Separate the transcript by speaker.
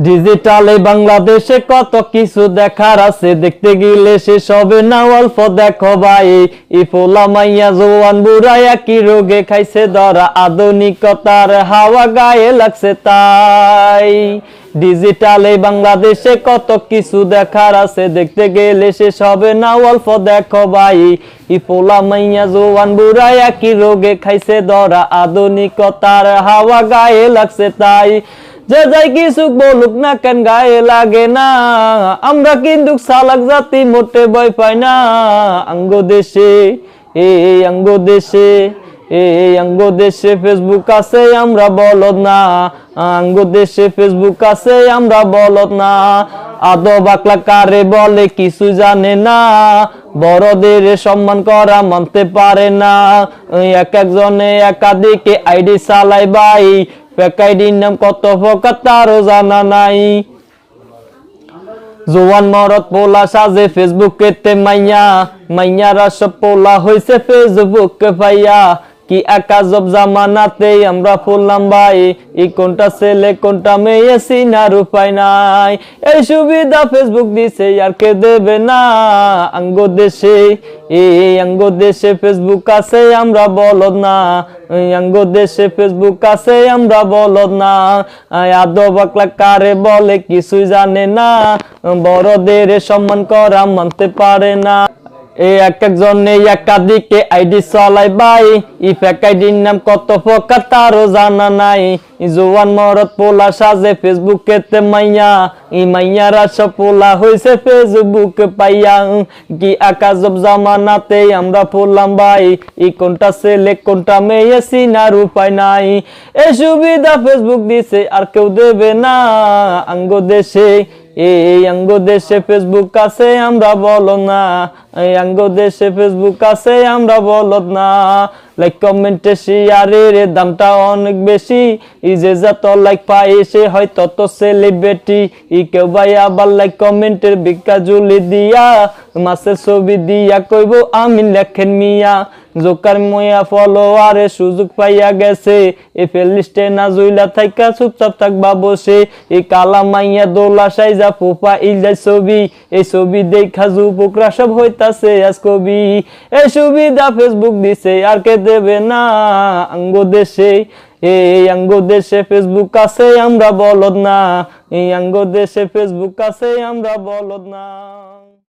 Speaker 1: ডিজিটালে বাংলাদেশে কত কিছু দেখার আছে? দেখতে গেলে শেষ হবে না অল্প দেখো ভাই। ই পোলা মাইয়া জোয়ান বুড়া একই রোগে খাইছে ধরা। আধুনিকতার হাওয়া গায়ে লাগছে তাই। ডিজিটালে বাংলাদেশে কত কিছু দেখার আছে? দেখতে গেলে শেষ হবে না অল্প দেখো ভাই। ই পোলা মাইয়া জোয়ান বুড়া একই রোগে খাইছে ধরা। আধুনিকতার হাওয়া গায়ে লাগছে তাই। যে যাই কিছু বলুক না কেন গায়ে লাগে না। আমরা কিন্তু সালাক জাতি, মোটে ভয় পাই না। আঙ্গ দেশে এই আঙ্গ দেশে এই আঙ্গ দেশে ফেসবুক আছে, আমরা বলদ না। আঙ্গ দেশে ফেসবুক আছে, আমরা বলদ না। আদো বাকলা কারে বলে কিছু জানে না। বড়দের সম্মান করা মানতে পারে না। এক একজনে একাধিকে আইডি চালাই ভাই। ফেকাইডির নাম কত নাই। জোয়ান মরত পোলা সাজে ফেসবুকেতে মাইয়া, মাইয়ারা সব পোলা হইছে ফেসবুকে পাইয়া কি একা জব জামানাতে আমরা ফুললাম ভাই ই কোনটা ছেলে, কোনটা মেয়ে, সিনার উপায় নাই। এই সুবিধা ফেসবুক দিছে, আর কে দেবে না? আঙ্গ দেশে এই আঙ্গ দেশে ফেসবুক আছে, আমরা বলদ না। আঙ্গ দেশে ফেসবুক আছে, আমরা বলদ না। আদব বাকলা কারে বলে, কিছুই জানে না। বড়দের সম্মান করা মানতে পারে না। এই এক একজনে একাধিকে আইডি চালাই ভাই ই ফেক আইডির নাম কত জানা নাই। জোয়ান মরত পোলা সাজে ফেসবুকে তে মাইয়া। ই মাইয়ারা সব পোলা হইছে ফেসবুক পাইয়া। কি আকাজব জামানাতে আমরা পড়লাম ভাই ই কোনটা ছেলে, কোনটা মেয়ে, সিনার উপায় নাই। এই সুবিধা ফেসবুক দিছে, আর কেউ দেবে না আঙ্গ দেশে। এই আঙ্গ দেশে ফেসবুক আছে, আমরা বলো না। এই আঙ্গ দেশে ফেসবুক আছে, আমরা বলো না। লাইক কমেন্টে শেয়ারের দামটা অনেক বেশি। ই যে যত লাইক পাই সে হয় তত সেলিব্রিটি ই কেউ ভাই আবার লাইক কমেন্টের বিকা জুলি দিয়া, মাসের ছবি দিয়া কইব আমি লেখেন মিয়া। জোকার ময়া ফলোয়ারে সুযোগ পাইয়া গেছে। এ ফেলিস্টে না জুইলা থাইকা চুপচাপ থাকবা বসে। এ কালা মাইয়া দোলা সাইজা ফুপা ইলাই ছবি। এই ছবি দেখা যুবকরা সব হইতাছে আজ কবি। এই সুবিধা ফেসবুক দিছে, আর কে দেবে না আঙ্গ দেশে? এই আঙ্গ দেশে ফেসবুক আছে, আমরা বলদ না। এই আঙ্গ দেশে ফেসবুক আছে, আমরা বলদ না।